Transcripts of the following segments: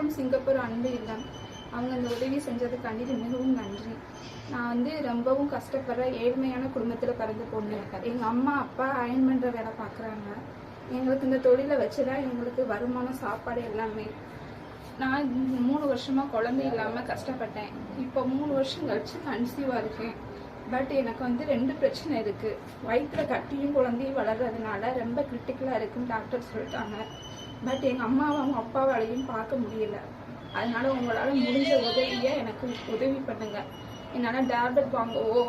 வணக்கம். சிங்கப்பூர் அன்பு இல்லம். அவங்க இந்த உதவி செஞ்சதுக்காண்டி மிகவும் நன்றி. நான் வந்து ரொம்பவும் கஷ்டப்படுற ஏழ்மையான குடும்பத்தில் பிறந்து பொண்ணு எங்கள் அம்மா அப்பா அயன் பண்ணுற வேலை பார்க்குறாங்க எங்களுக்கு இந்த தொழிலை வச்சு தான் எங்களுக்கு வருமானம் சாப்பாடு எல்லாமே. நான் இந்த மூணு வருஷமாக குழந்தை இல்லாமல் கஷ்டப்பட்டேன். இப்போ மூணு வருஷம் கழிச்சு கன்சீவாக இருக்கேன். பட் எனக்கு வந்து ரெண்டு பிரச்சனை இருக்குது வயிற்றில் கட்டியும் குழந்தையும் வளர்றதுனால ரொம்ப கிரிட்டிக்கலாக இருக்குன்னு டாக்டர் சொல்லிட்டாங்க. பட் எங்கள் அம்மாவும் அப்பாவாலையும் பார்க்க முடியல. அதனால உங்களால் முடிஞ்ச உதவியை எனக்கு உதவி பண்ணுங்க. என்னால் டேப்லெட் வாங்கவோ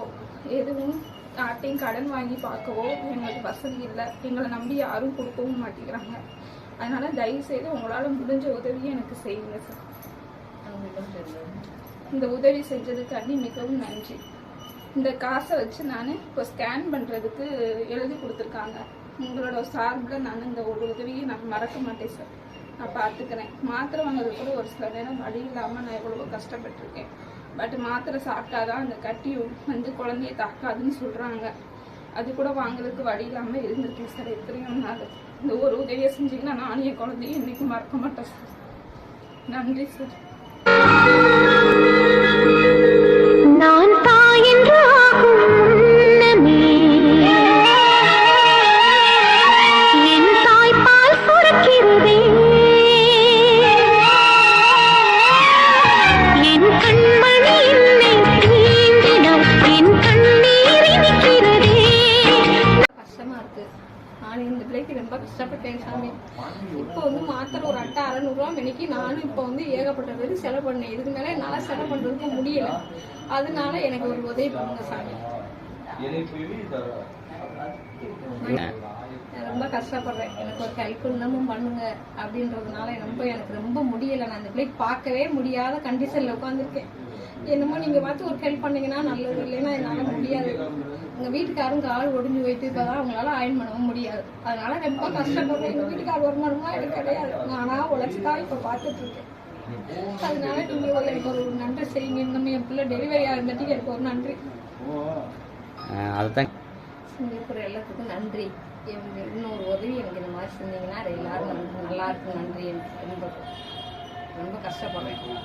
எதுவும் யார்ட்டையும் கடன் வாங்கி பார்க்கவோ எங்களுக்கு வசதி இல்லை. எங்களை நம்பி யாரும் கொடுக்கவும் மாட்டேங்கிறாங்க. அதனால தயவு செய்து உங்களால் முடிஞ்ச உதவியை எனக்கு செய்யுங்க சார் இந்த உதவி செஞ்சதுக்காண்டி மிகவும் நன்றி. இந்த காசை வச்சு நான் இப்போ ஸ்கேன் பண்ணுறதுக்கு எழுதி கொடுத்துருக்காங்க. உங்களோட சார்பில் நான் இந்த ஒரு உதவியை நான் மறக்க மாட்டேன் சார் நான் பார்த்துக்கிறேன் மாத்திரை வாங்குறது கூட ஒரு சில நேரம் வழி இல்லாமல் நான் எவ்வளவோ கஷ்டப்பட்டிருக்கேன். பட் மாத்திரை சாப்பிட்டாதான் அந்த கட்டி வந்து குழந்தைய தாக்காதுன்னு சொல்கிறாங்க அது கூட வாங்குறதுக்கு வழி இல்லாமல் இருந்திருக்கேன் சார் எத்தனையோ நாள். இந்த ஒரு உதவியை செஞ்சீங்கன்னா நானும் என் குழந்தையும் என்றைக்கும் மறக்க மாட்டேன் சார் நன்றி சார் நான் ரொம்ப கஷ்டப்பட்டேன் சாமி. இப்போ வந்து மாத்திரை ஒரு அட்டை அறநூறுவா மணிக்கு நானும் இப்போ வந்து ஏகப்பட்ட பேர் செலவு பண்ணேன். இதுக்கு மேலே என்னால் செலவு பண்ணுறதுக்கு முடியல. அதனால எனக்கு ஒரு உதவி பண்ணுங்க சாமி. நான் ரொம்ப கஷ்டப்படுறேன். எனக்கு ஒரு ஹெல்ப் பண்ணுங்க அப்படின்றதுனால ரொம்ப எனக்கு ரொம்ப முடியலை. நான் இந்த பிள்ளைக்கு பார்க்கவே முடியாத கண்டிஷனில் உட்காந்துருக்கேன் என்னமோ நீங்கள் பார்த்து ஒரு ஹெல்ப் பண்ணீங்கன்னா நல்லது இல்லைன்னா என்னால் முடியாது. எங்க வீட்டுக்காரும் கால் ஒடிஞ்சு போயிட்டு இப்பதான் அவங்களால அயன் பண்ணவும் முடியாது. அதனால ரொம்ப கஷ்டப்படுறேன் எங்க வீட்டுக்கார் வருமானமா எனக்கு கிடையாது நானா உழைச்சுதான் இப்ப பார்த்துட்டு இருக்கேன் அதனால நீங்க ஒரு- எனக்கு ஒரு நன்றி செய்யுங்க. இன்னும் என் பிள்ளை டெலிவரி ஆகிறதுக்கு எனக்கு ஒரு நன்றி. அதுதான். சிங்கப்பூர் எல்லாத்துக்கும் நன்றி. எனக்கு இன்னொரு உதவி எனக்கு இந்த மாதிரி செஞ்சீங்கன்னா அது எல்லாரும் நல்லா இருக்கும். நன்றி. எனக்கு ரொம்ப ரொம்ப கஷ்டப்படுறேன்.